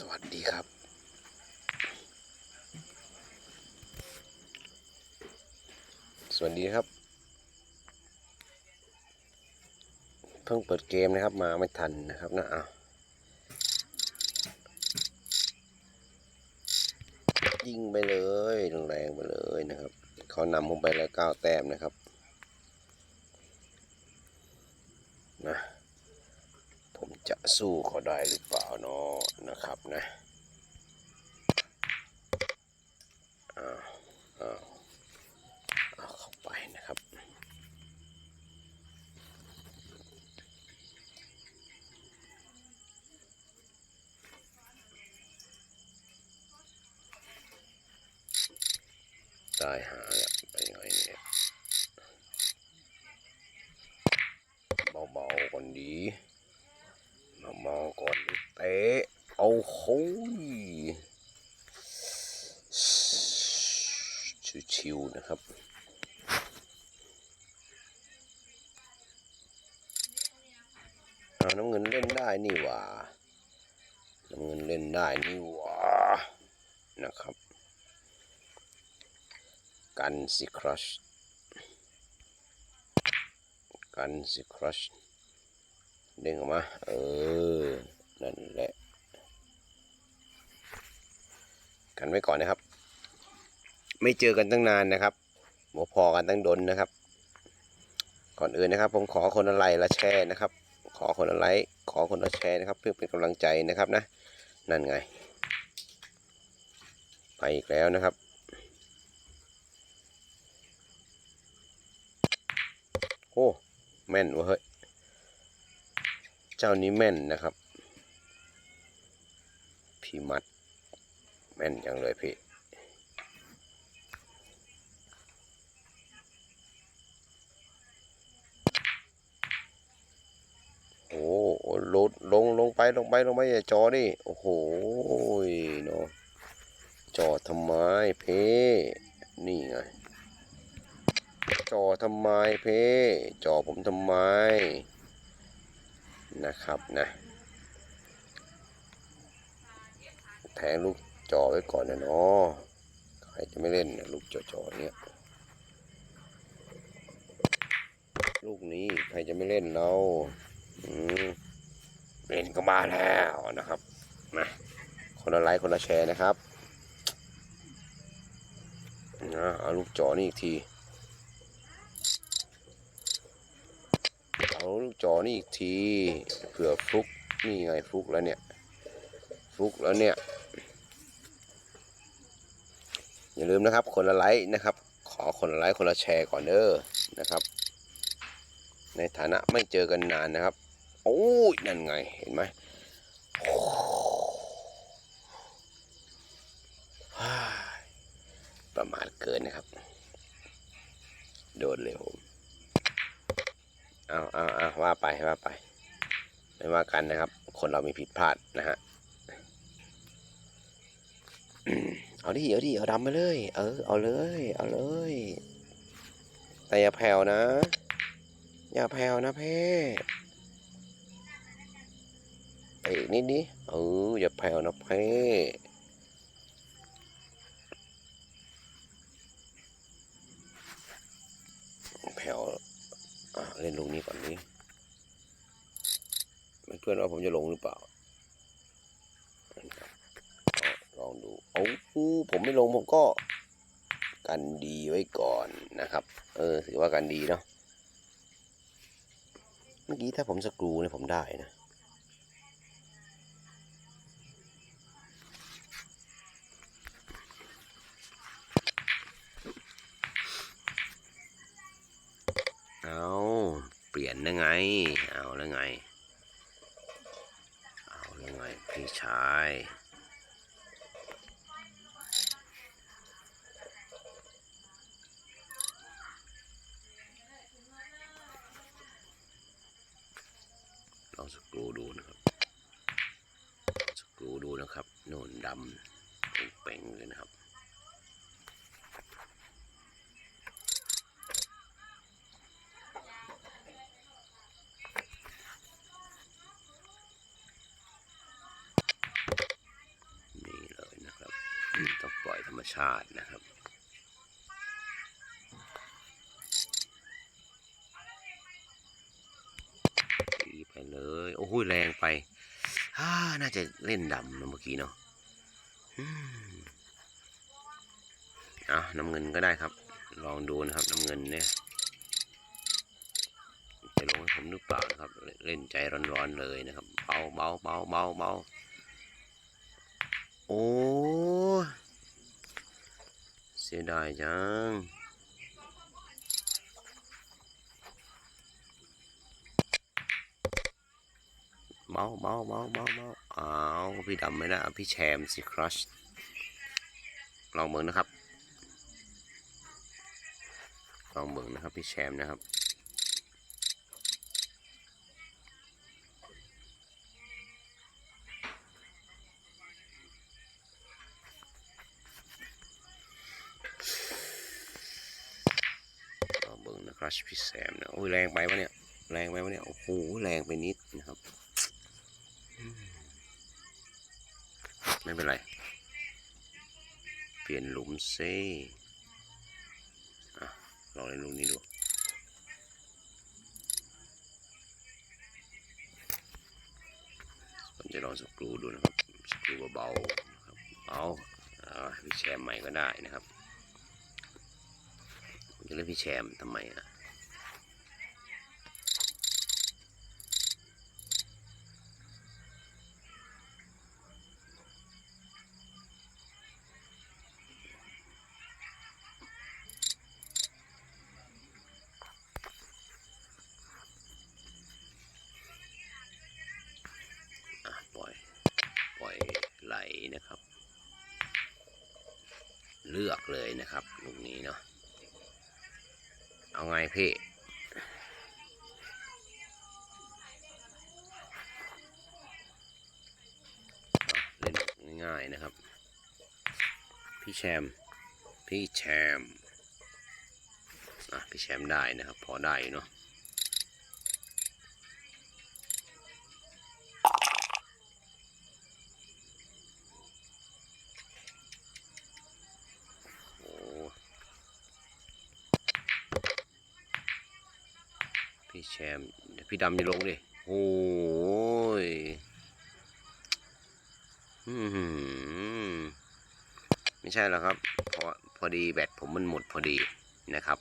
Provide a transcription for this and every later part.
สวัสดีครับสวัสดีครับ เพิ่งเปิดเกมนะครับมาไม่ทันนะครับนะอะยิงไปเลยแรงๆไปเลยนะครับ เขานำผมไปแล้วเก้าแต้มนะครับนะ ผม จะสู้เขาได้หรือเปล่าเนาะนะครับนะอ้าวอ้าวเอาเข้าไปนะครับตายหาแล้วไปยังไงเนี่ยเบาๆก่อนดี เตะเอาโหยชิวๆนะครับน้ำเงินเล่นได้นี่หว่าน้ำเงินเล่นได้นี่หว่านะครับ กันสิครัชกันสิครัชเดึงออกมา เออ นั่นแหละ กันไว้ก่อนนะครับ ไม่เจอกันตั้งนานนะครับหมพอกันตั้งดนนะครับ ก่อนอื่นนะครับ ผมขอคนละไลค์ละแชร์นะครับ ขอคนละไลค์ขอคนละแชร์นะครับ เพื่อเป็นกำลังใจนะครับนะ นั่นไง ไปอีกแล้วนะครับโอ้แม่นวะเฮ้ย เจ้านี้แม่นนะครับ พี่มัด แม่นจังเลยพี่ โอ้โหลดลงลงไปลงไปลงไปอย่าจอดิโอ้โหเนาะจอทำไมเพ่นี่ไง จอทำไมเพ่จอผมทำไมนะครับนะ แทงลูกจอไว้ก่อนนะเนาะใครจะไม่เล่นนะลูกจอจอเนี่ย ลูกนี้ใครจะไม่เล่นเราเล่นก็มาแล้วนะครับนะคนละไลค์คนละแชร์นะครับนะเอาลูกจอนี่อีกทีเอาลูกจอนี่อีกทีเผื่อฟลุกนี่ไงฟลุกแล้วเนี่ยฟลุกแล้วเนี่ย อย่าลืมนะครับ คนละไลค์นะครับ ขอคนละไลค์คนละแชร์ก่อนเด้อนะครับ ในฐานะไม่เจอกันนานนะครับโอ้ยนั่นไงเห็นไหมประมาทเกินนะครับ โดนเลยผมเอาเอาเอาว่าไปว่าไป ไม่ว่ากันนะครับ คนเรามีผิดพลาดนะฮะ เอาดิ เอาดิ เอาดำไปเลย เออ เอาเลย เอาเลย แต่อย่าแผ่วนะ อย่าแผ่วนะเพ่ไปอีกนิดดิเออ อย่าแผ่วนะเพ่แผ่วอะเล่นลูกนี้ก่อนนี้เพื่อนว่าผมจะลงหรือเปล่านะครับเองดูโอ้ผมไม่ลงผมก็กันดีไว้ก่อนนะครับ เออถือว่ากันดีเนาะเมื่อกี้ถ้าผมสกรูเนี่ยผมได้นะเอาเปลี่ยนได้ไง เอาแล้วไง เอาแล้วไง พี่ชาย ลองสกรูดูนะครับสกรูดูนะครับโน่นดำเป่งเลยนะครับต้องปล่อยธรรมชาตินะครับ อ้โหแรงไปฮ่าน่าจะเล่นดำนะเมื่อกี้เนาะอะน้ำเงินก็ได้ครับ ลองดูนะครับน้ำเงินเนี่ย จะลงให้ผมหรือเปล่านะครับ เล่นใจร้อนๆเลยนะครับเบาเบาเบาเบาเบาโอ้เสียดายจัง เบาเบาเบาเบาเบาอ้าวพี่ดำไม่ได้พี่แชมป์สิครัชลองเบิ่งนะครับ ลองเบิ่งนะครับ พี่แชมป์นะครับลองเบิ่งนะครับพี่แซมนะโอ้ยแรงไปวะเนี่ยแรงไปวะเนี่ย โอ้โห แรงไปนิดนะครับอืม ไม่เป็นไร เปลี่ยนหลุมเซ่อะลองเล่นลูกนี้ดูผมจะลองสกรูดูนะครับ สกรูเบาๆนะครับเอาพี่แชมใหม่ก็ได้นะครับจะเล่นพี่แชมทำไมอะอะ นะครับ เลือกเลยนะครับลูกนี้เนาะเอาไงพี่เล่นง่ายๆนะครับ พี่แชมป์พี่แชมป์อะพี่แชมป์ได้นะครับ พอได้เนาะ พี่แชมป์เดี๋ยวพี่ดำจะลงดิโอ้ยหือไม่ใช่หรอกครับเพราะพอดีแบตผมมันหมดพอดีนะครับ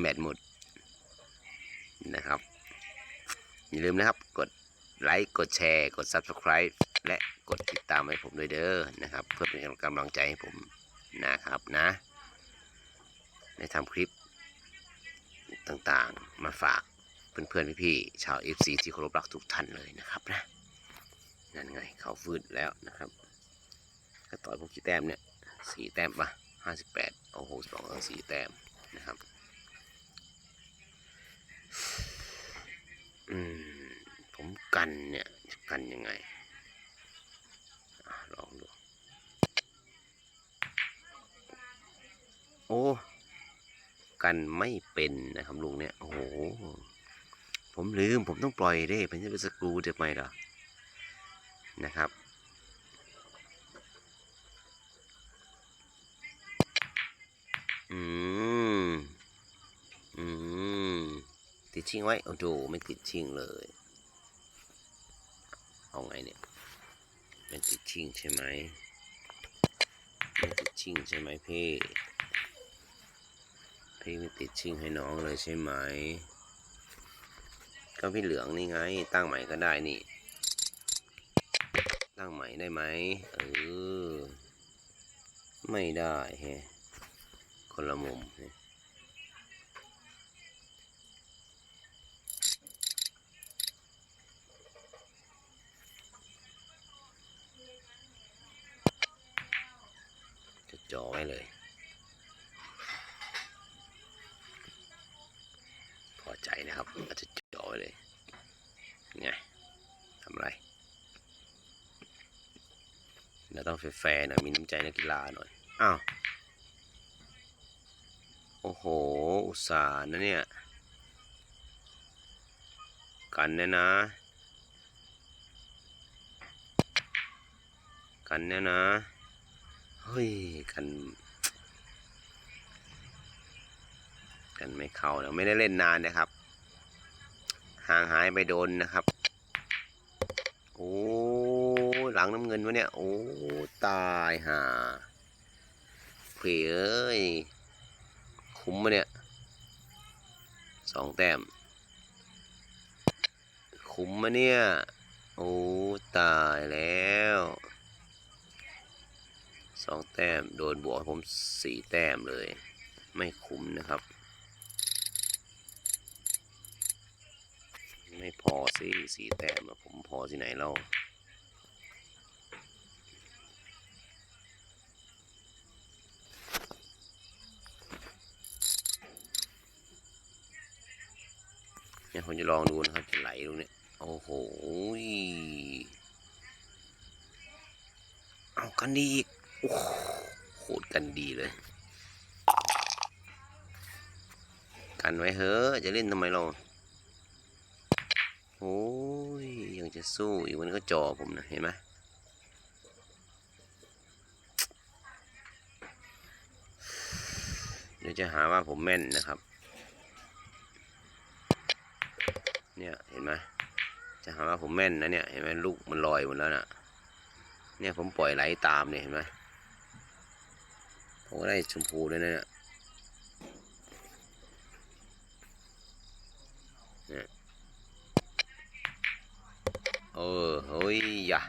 แบตหมดนะครับ อย่าลืมนะครับ กดไลค์ กดแชร์ กด Subscribe และกดติดตามให้ผมด้วยเด้อนะครับ เพื่อเป็นกำลังใจให้ผมนะครับนะ ได้ทำคลิปต่างๆ มาฝากเพื่อนๆพี่ๆชาว FC ที่เคารพรักทุกท่านเลยนะครับนะนั่นไงเขาฟืดแล้วนะครับถ้าต่อยพวกกี่แต้มเนี่ยสี่แต้มปะห้าสิบแปดโอ้โหสองสี่แต้มนะครับอืมผมกันเนี่ยกันยังไงลองดูโอ้ กันไม่เป็นนะครับลุงเนี่ยโอ้โหผมลืมผมต้องปล่อยเด้ผมจะไปสกรูจะไหมล่ะนะครับอืมอืมติดชิงไว้โอ้โหไม่ติดชิงเลยเอาไงเนี่ยไม่ติดชิงใช่ไหมไม่ติดชิงใช่ไหมพี่ พี่ไม่ติดชิ่งให้น้องเลยใช่ไหม ก็พี่เหลืองนี่ไง ตั้งใหม่ก็ได้นี่ ตั้งใหม่ได้ไหมเออ ไม่ได้แฮคนละมุมจะจ่อไว้เลย ใจนะครับอาจจะจ่อเลยไงทำไรเราต้องแฟร์ๆนะมีน้ำใจนักกีฬาหน่อยอ้าวโอ้โห อุตส่าห์นะเนี่ย กันเนี่ยนะ กันเนี่ยนะ เฮ้ย กัน กันไม่เข้านะไม่ได้เล่นนานนะครับ ห่างหายไปโดนนะครับ โอ้หลังน้ำเงินวะเนี่ย โอ้ตายห่าเผยเอ้ยคุ้มมะเนี่ยสองแต้ม คุ้มมะเนี่ย โอ้ตายแล้วสองแต้ม โดนบวกผมสี่แต้มเลย ไม่คุ้มนะครับ ไม่พอสิสีแต้มอะผมพอที่ไหนเล่าเนี่ยผมจะลองดูนะครับจะไหลตรงนี้โอ้โหเอากันดีอีกโอ้โหโคตรกันดีเลย กันไว้เฮ้อจะเล่นทำไมเรา โอ้ยยังจะสู้อีกมันก็จ่อผมนะเห็นไหมเดี๋ยวจะหาว่าผมแม่นนะครับ เนี่ยเห็นไหมจะหาว่าผมแม่นนะเนี่ยเห็นไหมลูกมันลอยหมดแล้วน่ะ เนี่ยผมปล่อยไหลตามเนี่ยเห็นไหมผมก็ได้ชมพูด้วยนะเนี่ย เอ อ้ยย่า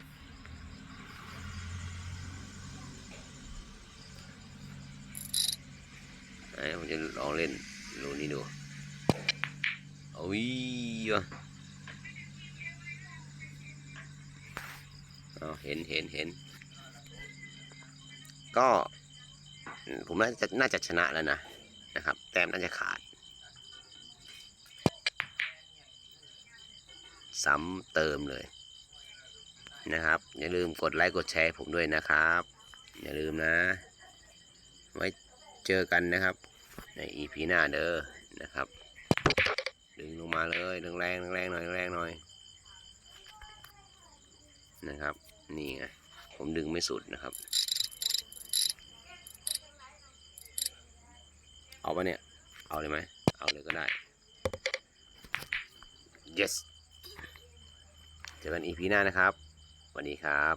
ไหนผมจะลองเล่นดูนี่ดูโอ้ยอะเอเห็นเห็นเห็น ก็ ผมน่าจะน่าจะชนะแล้วนะนะครับ แต้มน่าจะขาด ซ้ำเติมเลย นะครับ อย่าลืมกดไลค์กดแชร์ผมด้วยนะครับ อย่าลืมนะ ไว้เจอกันนะครับ ใน EP หน้าเด้อนะครับ ดึงลงมาเลยแรงแรงแรงหน่อยแรงหน่อยนะครับ นี่ไงผมดึงไม่สุดนะครับ เอาปะเนี่ย เอาเลยไหมเอาเลยก็ได้ yes เจอกัน EP หน้านะครับ วัสดีครับ